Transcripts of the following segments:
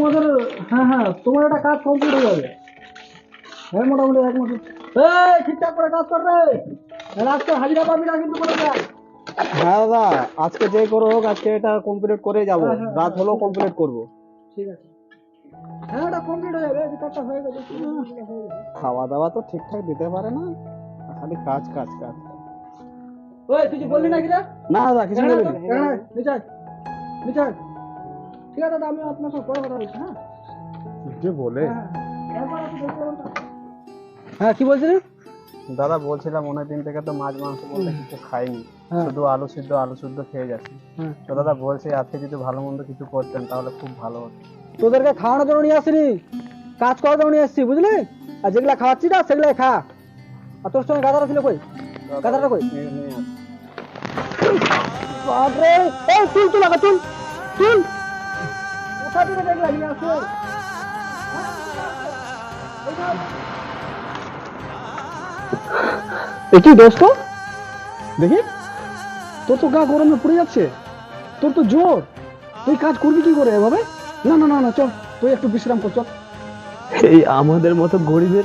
তোমাদের হ্যাঁ হ্যাঁ তোমার একটা কাজ কমপ্লিট হয়ে যাবে হ্যাঁ মোটামুটি এক মাস। এই ঠিকঠাক করে কাজ করবে আজকে হাজিরা পাবি না কিন্তু হ্যাঁ দাদা আজকে যে করে হোক আজকে এটা কমপ্লিট করে যাব। হ্যাঁ, হ্যাঁ, রাত হলেও কমপ্লিট করব। ঠিক আছে। হ্যাঁ এটা কমপ্লিট হয়ে যাবে কাজটা হয়ে খাওয়া দাওয়া তো ঠিকঠাক দিতে পারে না। খালি কাজ কাজ কাজ। ওই তুই কি বললি রে? না দাদা কিছু হ্যাঁ, বলিনি। নিচে নিচে আয়। ঠিক আছে দাদা আমি আপনার সাথে পরে কথা বলছি হ্যাঁ? যে বলে। হ্যাঁ, হ্যাঁ। হ্যাঁ কি বলছিলেন? দাদা বলছিলাম অনেক দিন থেকে তো মাছ মাংস বলতে কিছু খাইনি। হ্যাঁ। শুধু আলু সিদ্ধ আলু সিদ্ধ খেয়ে যাচ্ছি। তো দাদা বলছি আজকে যদি ভালো মন্দ কিছু করতেন তাহলে খুব ভালো হতো। তোদেরকে খাওয়ানোর জন্য নিয়ে আসিনি। কাজ করার জন্য নিয়ে আসছি বুঝলি? আর যেগুলা খাওয়াচ্ছি না সেগুলাই খা। আর তোর সঙ্গে গাদারা ছিল কই? গাদারটা কই? বাপরে! এই তুল তুল আগা তুল। তুল। দেখলা একই দোস্ত? দেখি। তোর তো গা গরমে পড়ে যাচ্ছে। তোর তো জোর তুই কাজ করবি কি করে এভাবে? না না না না, চল। তুই একটু বিশ্রাম কর, চল। এই আমাদের মতো গরিবের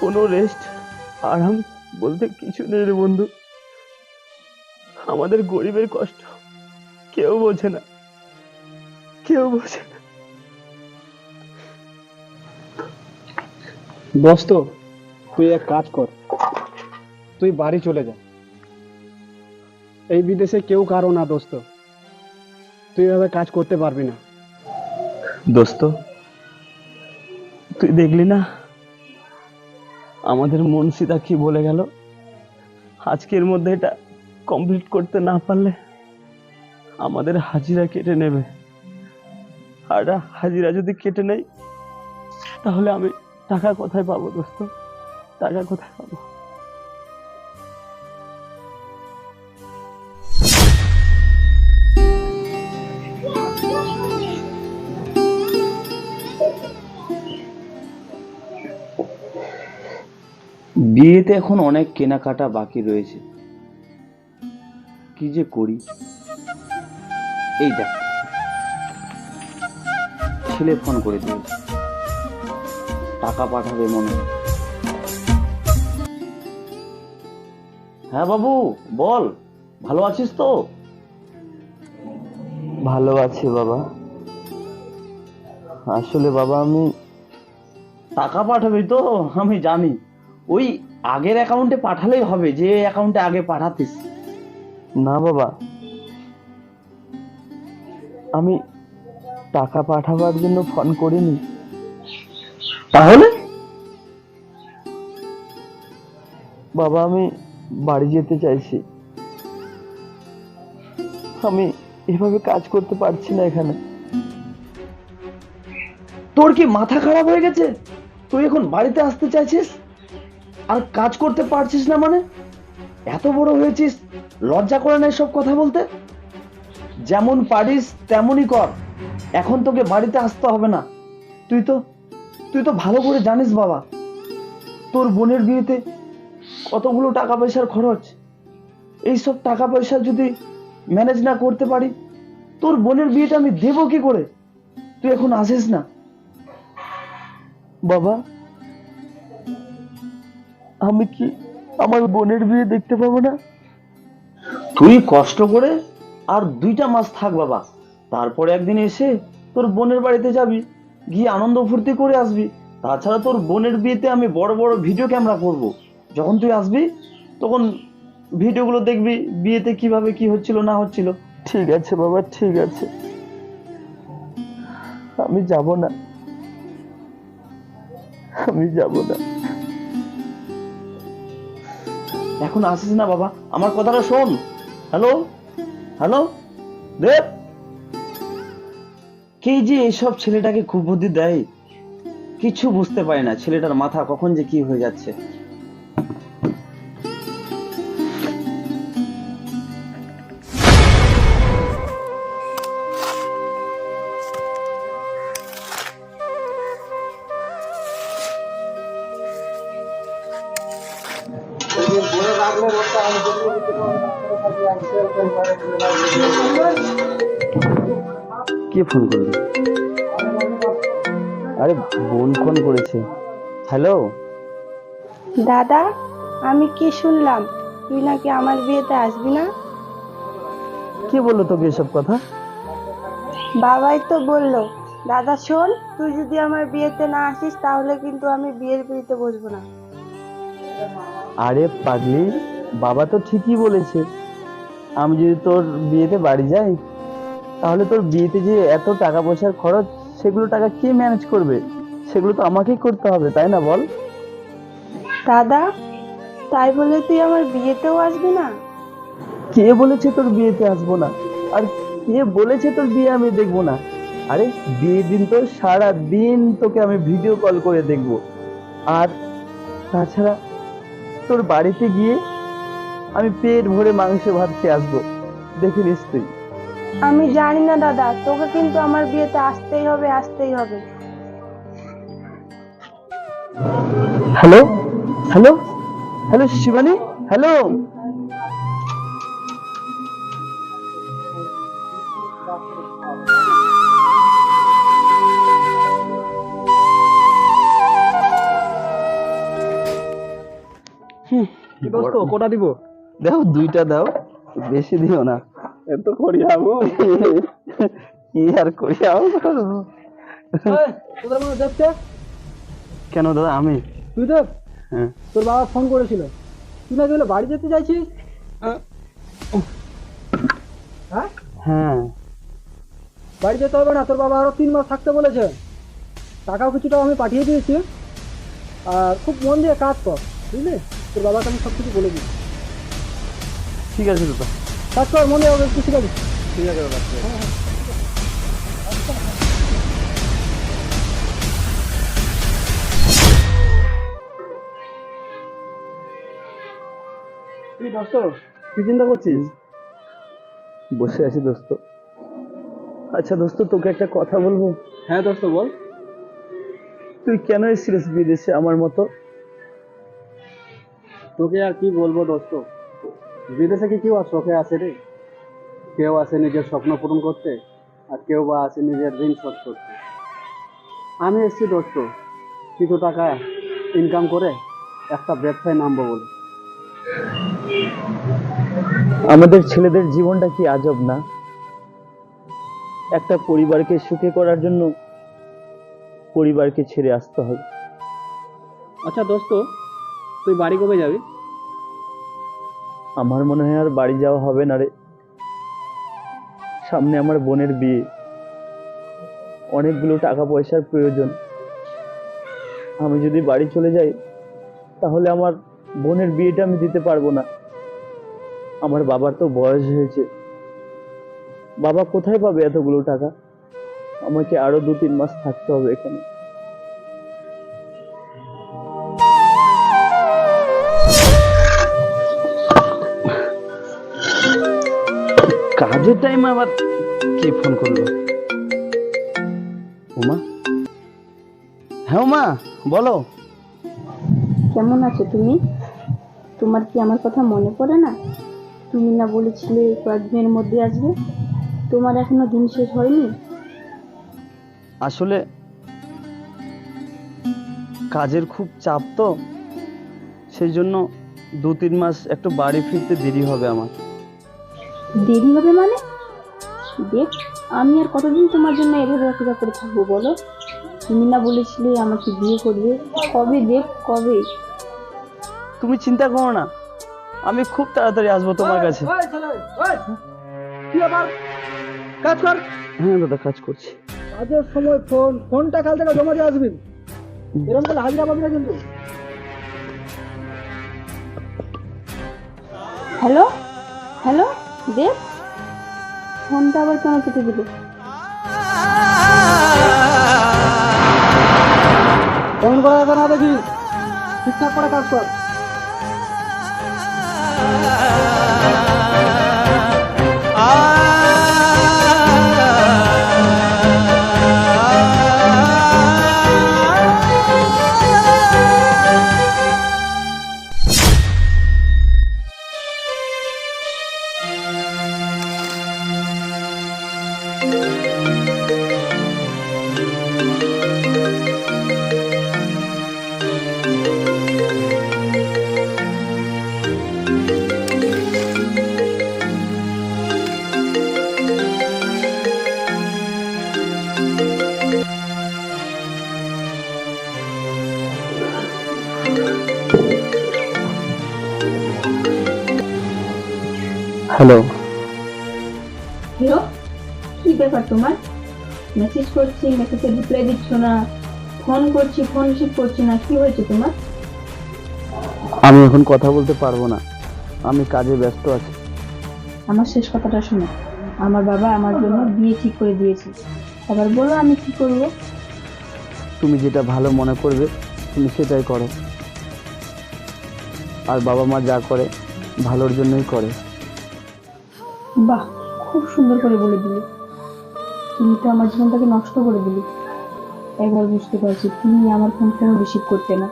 কোনো রেস্ট আরাম বলতে কিছু নেই রে বন্ধু। আমাদের গরিবের কষ্ট কেউ বোঝে না। কেউ বোঝে দোস্ত তুই এক কাজ কর। তুই বাড়ি চলে যা। এই বিদেশে কেউ কারও না দোস্ত। তুই এভাবে কাজ করতে পারবি না। দোস্ত তুই দেখলি না? আমাদের মনসিদা কি বলে গেল? আজকের মধ্যে এটা কমপ্লিট করতে না পারলে আমাদের হাজিরা কেটে নেবে। আর হাজিরা যদি কেটে নেয় তাহলে আমি টাকা কোথায় পাবো, দোস্ত। টাকা কোথায় পাবো। বিয়েতে এখন অনেক কেনাকাটা বাকি রয়েছে। কি যে করি? এই দেখ। ছেলে ফোন করে দিয়েছে টাকা পাঠাবে মনে হ্যাঁ। বাবু বল ভালো আছিস তো? ভালো আছে বাবা। আসলে বাবা আমি টাকা পাঠাবি তো আমি জানি। ওই আগের অ্যাকাউন্টে পাঠালেই হবে যে অ্যাকাউন্টে আগে পাঠাতিস। না বাবা আমি টাকা পাঠাবার জন্য ফোন করিনি। তাহলে? বাবা আমি বাড়ি যেতে চাইছি। আমি এভাবে কাজ করতে পারছি না এখানে। তোর কি মাথা খারাপ হয়ে গেছে? তুই এখন বাড়িতে আসতে চাইছিস? আর কাজ করতে পারছিস না মানে? এত বড় হয়েছিস লজ্জা করে না সব কথা বলতে? যেমন পারিস তেমনই কর। এখন তোকে বাড়িতে আসতে হবে না। তুই তো তুই তো ভালো করে জানিস বাবা, তোর বোনের বিয়েতে কতগুলো টাকা পয়সার খরচ। এইসব টাকা পয়সা যদি ম্যানেজ না করতে পারি, তোর বোনের বিয়েটা আমি দেবো কি করে? তুই এখন আসিস না। বাবা, আমি কি আমার বোনের বিয়ে দেখতে পাবো না? তুই কষ্ট করে আর দুইটা মাস থাক বাবা। তারপরে একদিন এসে তোর বোনের বাড়িতে যাবি গিয়ে আনন্দ ফুর্তি করে আসবি। তাছাড়া তোর বোনের বিয়েতে আমি বড় বড় ভিডিও ক্যামেরা করব। যখন তুই আসবি তখন ভিডিওগুলো দেখবি বিয়েতে কীভাবে কি হচ্ছিল না হচ্ছিল। ঠিক আছে বাবা ঠিক আছে। আমি যাব না। আমি যাব না। এখন আসিস না বাবা আমার কথাটা শোন। হ্যালো হ্যালো দেব? কে যে এসব ছেলেটাকে খুব বুদ্ধি দেয়? কিছু বুঝতে পারে না, ছেলেটার মাথা কখন যে কি হয়ে যাচ্ছে। কে ফোন করল আরে বোন ফোন করেছে। হ্যালো দাদা আমি কি শুনলাম? তুই নাকি আমার বিয়েতে আসবি না? কে বলল তোকে এসব কথা? বাবাই তো বলল দাদা শোন তুই যদি আমার বিয়েতে না আসিস তাহলে কিন্তু আমি বিয়ের পিড়িতে বসবো না। আরে পাগলি বাবা তো ঠিকই বলেছে। আমি যদি তোর বিয়েতে বাড়ি যাই তাহলে তোর বিয়েতে যে এত টাকা পয়সার খরচ সেগুলো টাকা কে ম্যানেজ করবে? সেগুলো তো আমাকেই করতে হবে তাই না বল? দাদা তাই বলে তুই আমার বিয়েতেও আসবি না? কে বলেছে তোর বিয়েতে আসব না? আর কে বলেছে তোর বিয়ে আমি দেখব না? আরে বিয়ের দিন তো সারা দিন তোকে আমি ভিডিও কল করে দেখব। আর তাছাড়া তোর বাড়িতে গিয়ে আমি পেট ভরে মাংস ভাত খেয়ে আসব। দেখে নিস তুই? আমি জানি না দাদা। তোকে কিন্তু আমার বিয়েতে আসতেই হবে আসতেই হবে। Hello? Hello? Hello Shivani? Hello? কি দোস্ত কোটা দিব? দেখো দুইটা দাও। বেশি দিও না। এত করিয়াবো? কি আর করিয়াও এই, তোদের মনে দেখতে কেন দাদা আমি? তুই দেখ হ্যাঁ। তোর বাবা ফোন করেছিল। তুই নাকি বলে বাড়ি যেতে চাইছিস? হ্যাঁ। হ্যাঁ? বাড়ি যেতে হবে না তোর বাবা আরও তিন মাস থাকতে বলেছে। টাকাও কিছুটা আমি পাঠিয়ে দিয়েছি। আর খুব মন দিয়ে কাজ কর বুঝলি? তোর বাবাকে আমি সব কিছু বলে দিই ঠিক আছে দাদা। কাজ কর মনে হবে একটু ঠিক আছে ঠিক আছে। তুই দোস্ত কি চিন্তা করছিস? বসে আছি দোস্ত। আচ্ছা দোস্ত তোকে একটা কথা বলব? হ্যাঁ দোস্ত বল। তুই কেন এসেছিলিস বিদেশে আমার মতো? তোকে আর কি বলব দোস্ত? বিদেশে কি কেউ আর শখে আসে রে। কেউ আসে নিজের স্বপ্ন পূরণ করতে আর কেউ বা আসে নিজের ঋণ শোধ করতে। আমি এসেছি দোস্ত কিছু টাকা ইনকাম করে একটা ব্যবসায় নামবো বলে। আমাদের ছেলেদের জীবনটা কি আজব না? একটা পরিবারকে সুখে করার জন্য পরিবারকে ছেড়ে আসতে হয়। আচ্ছা দোস্ত তুই বাড়ি কবে যাবি? আমার মনে হয় আর বাড়ি যাওয়া হবে না রে। সামনে আমার বোনের বিয়ে। অনেকগুলো টাকা পয়সার প্রয়োজন। আমি যদি বাড়ি চলে যাই, তাহলে আমার বোনের বিয়েটা আমি দিতে পারব না। আমার বাবার তো বয়স হয়েছে। বাবা কোথায় পাবে এতগুলো টাকা? আমাকে আরও দু তিন মাস থাকতে হবে এখানে। কাজের টাইম আবার কে ফোন করল? উমা? হ্যাঁ উমা বলো। কেমন আছো তুমি? তোমার কি আমার কথা মনে পড়ে না? তুমি না বলেছিলে কয়েকদিনের মধ্যে আসবে। তোমার এখনও দিন শেষ হয়নি? আসলে কাজের খুব চাপ তো সেই জন্য দু তিন মাস একটু বাড়ি ফিরতে দেরি হবে আমার। দেরি হবে মানে? দেখ আমি আর কতদিন তোমার জন্য এভাবে অপেক্ষা করে থাকব বলো? তুমি না বলেছিলে আমাকে বিয়ে করবে। কবে দেখ কবে? তুমি চিন্তা করো না। আমি খুব তাড়াতাড়ি আসব তোমার কাছে। আবার কাজ কর। হ্যাঁ দাদা কাজ করছি। কাজের সময় ফোন ফোনটা কাল থেকে জমা দিয়ে আসবি। এরকম করলে হাজিরা পাবি না কিন্তু। হ্যালো? হ্যালো? দেব ফোনটা আবার কেন কেটে দিলে? ফোন করা এখন দেখি? ঠিকঠাক করে কাজ কর। হ্যালো হিরো কি ব্যাপার তোমার? মেসেজ করছি মেসেজে রিপ্লাই দিচ্ছ না। ফোন করছি ফোন রিসিভ করছি না। কি হয়েছে তোমার? আমি এখন কথা বলতে পারব না। আমি কাজে ব্যস্ত আছি। আমার শেষ কথাটা শোনো। আমার বাবা আমার জন্য বিয়ে ঠিক করে দিয়েছে। এবার বলো আমি কি করব? তুমি যেটা ভালো মনে করবে তুমি সেটাই করো। আর বাবা মা যা করে ভালোর জন্যই করে। বাহ খুব সুন্দর করে বলে দিলে। তুমি তো আমার জীবনটাকে নষ্ট করে দিলে। এবার বুঝতে পারছি তুমি আমার ফোন কেন রিসিভ করতে না?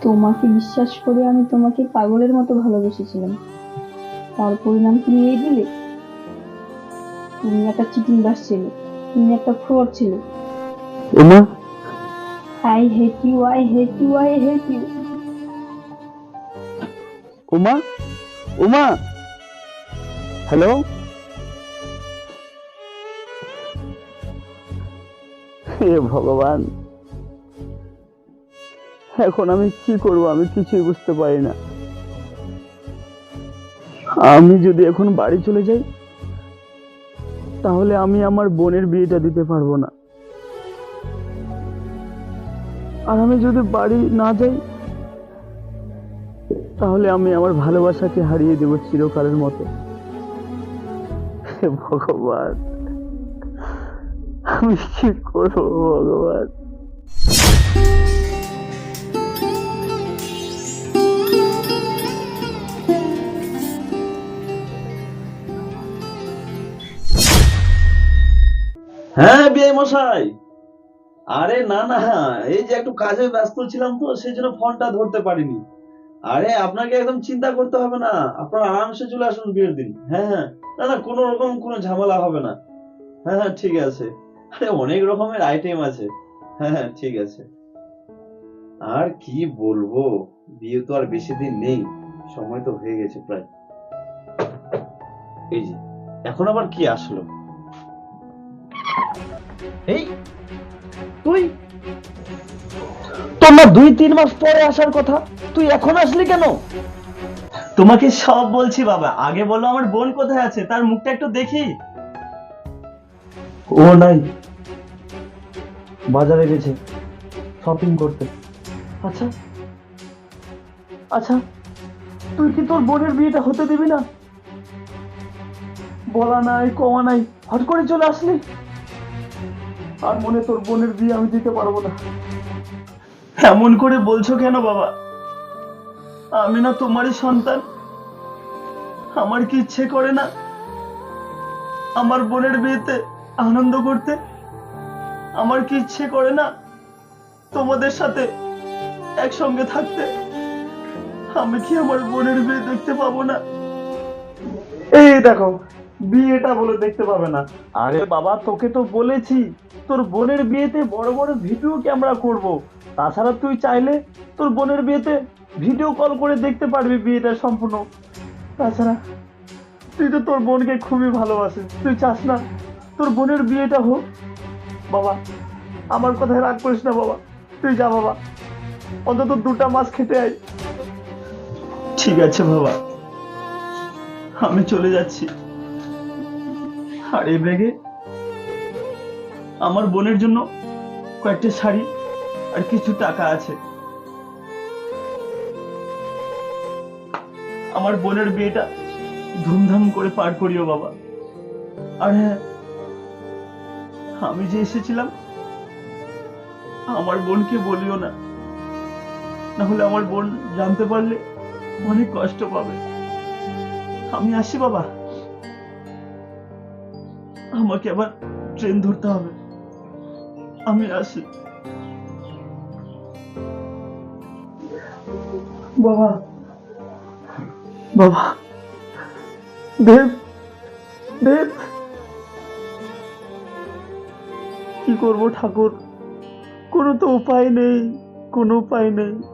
তোমাকে বিশ্বাস করে আমি তোমাকে পাগলের মতো ভালোবেসেছিলাম। তার পরিণাম তুমি এই দিলে? তুমি একটা চিটিং বাস ছিলে তুমি একটা ফ্রড ছিলে। I hate you I hate you I hate you Uma Uma. Hello হে ভগবান। এখন আমি কি করব, আমি কিছুই বুঝতে পারি না। আমি যদি এখন বাড়ি চলে যাই, তাহলে আমি আমার বোনের বিয়েটা দিতে পারব না। আর আমি যদি বাড়ি না যাই, তাহলে আমি আমার ভালোবাসাকে হারিয়ে দেব চিরকালের মতো। ভগবান, আমি কি করব ভগবান? হ্যাঁ বিয়ে মশাই। আরে না না, এই যে একটু কাজে ব্যস্ত ছিলাম তো, সেই জন্য ফোনটা ধরতে পারিনি। আরে, আপনাকে একদম চিন্তা করতে হবে না। আপনার আরামসে চলে আসুন বিয়ের দিন। হ্যাঁ হ্যাঁ। না না, কোনো রকম কোনো ঝামেলা হবে না। হ্যাঁ হ্যাঁ ঠিক আছে। আরে, অনেক রকমের আইটেম আছে। হ্যাঁ হ্যাঁ ঠিক আছে। আর কি বলব? বিয়ে তো আর বেশি দিন নেই। সময় তো হয়ে গেছে প্রায়। এই যে, এখন আবার কি আসলো? এই তুই? না দুই তিন মাস পরে আসার কথা তুই এখন আসলি কেন? তোমাকে সব বলছি বাবা আগে বলো আমার বোন কোথায় আছে তার মুখটা একটু দেখি। ও নাই। বাজারে গেছে শপিং করতে। আচ্ছা আচ্ছা তুই কি তোর বোনের বিয়েটা হতে দিবি না? বলা নাই কমা নাই হট করে চলে আসলি? আর মনে তোর বোনের বিয়ে আমি দিতে পারব না। এমন করে বলছো কেন বাবা? আমি না তোমারই সন্তান। আমার কি ইচ্ছে করে না আমার বোনের বিয়েতে আনন্দ করতে? আমার কি ইচ্ছে করে না তোমাদের সাথে একসঙ্গে থাকতে? আমি কি আমার বোনের বিয়ে দেখতে পাবো না? এই দেখো বিয়েটা বলে দেখতে পাবে না। আরে বাবা, তোকে তো বলেছি, তোর বোনের বিয়েতে বড় বড় ভিডিও ক্যামেরা করব। তাছাড়া তুই চাইলে তোর বোনের বিয়েতে ভিডিও কল করে দেখতে পারবি বিয়েটা সম্পূর্ণ। তাছাড়া তুই তো তোর বোনকে খুবই ভালোবাসিস, তুই চাস না তোর বোনের বিয়েটা হোক। বাবা, আমার কথায় রাগ করিস না বাবা, তুই যা বাবা, অন্তত দুটা মাস খেতে আয়। ঠিক আছে বাবা, আমি চলে যাচ্ছি। আর এই ব্যাগে আমার বোনের জন্য কয়েকটা শাড়ি আর কিছু টাকা আছে। আমার বোনের বিয়েটা ধুমধাম করে পার করিও বাবা। আর হ্যাঁ আমি যে এসেছিলাম, আমার বোনকে বলিও না। না হলে আমার বোন জানতে পারলে অনেক কষ্ট পাবে। আমি আসি বাবা। আমাকে আবার ট্রেন ধরতে হবে। আমি আসি। বাবা। বাবা। দেব। দেব। কি করব ঠাকুর? কোনো তো উপায় নেই, কোনো উপায় নেই।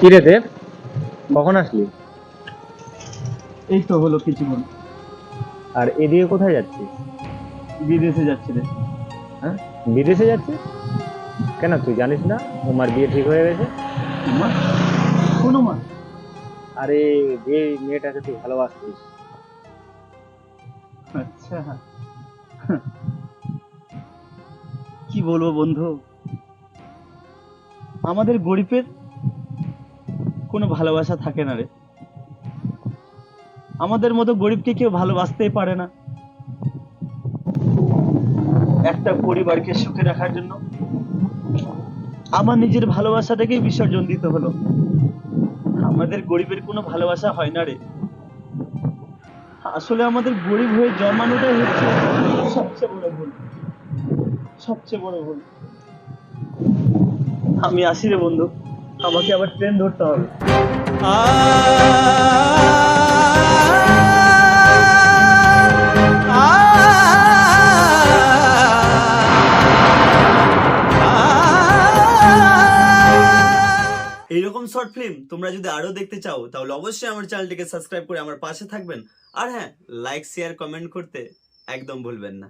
কি রে দেব কখন আসলি? এই তো হলো কিছুক্ষণ। আর এদিকে কোথায় যাচ্ছিস? বিদেশে যাচ্ছে রে। হ্যাঁ? বিদেশে যাচ্ছিস? কেন তুই জানিস না? উমার বিয়ে ঠিক হয়ে গেছে? কোনো মা। আরে যে মেয়েটাকে তুই ভালোবাসতিস। আচ্ছা। কি বলব বন্ধু? আমাদের গরিবের কোনো ভালোবাসা থাকে না রে। আমাদের মতো গরিবকে কেউ ভালোবাসতেই পারে না। একটা পরিবারকে সুখে রাখার জন্য আমার নিজের ভালোবাসাটাকেই বিসর্জন দিতে হলো। আমাদের গরিবের কোনো ভালোবাসা হয় না রে। আসলে আমাদের গরিব হয়ে জন্মানোটাই হচ্ছে সবচেয়ে বড় ভুল। সবচেয়ে বড় ভুল। আমি আসি রে বন্ধু। আমাকে আবার ট্রেন ধরতে হবে। এইরকম শর্ট ফিল্ম তোমরা যদি আরও দেখতে চাও, তাহলে অবশ্যই আমার চ্যানেলটিকে সাবস্ক্রাইব করে আমার পাশে থাকবেন। আর হ্যাঁ লাইক শেয়ার কমেন্ট করতে একদম ভুলবেন না।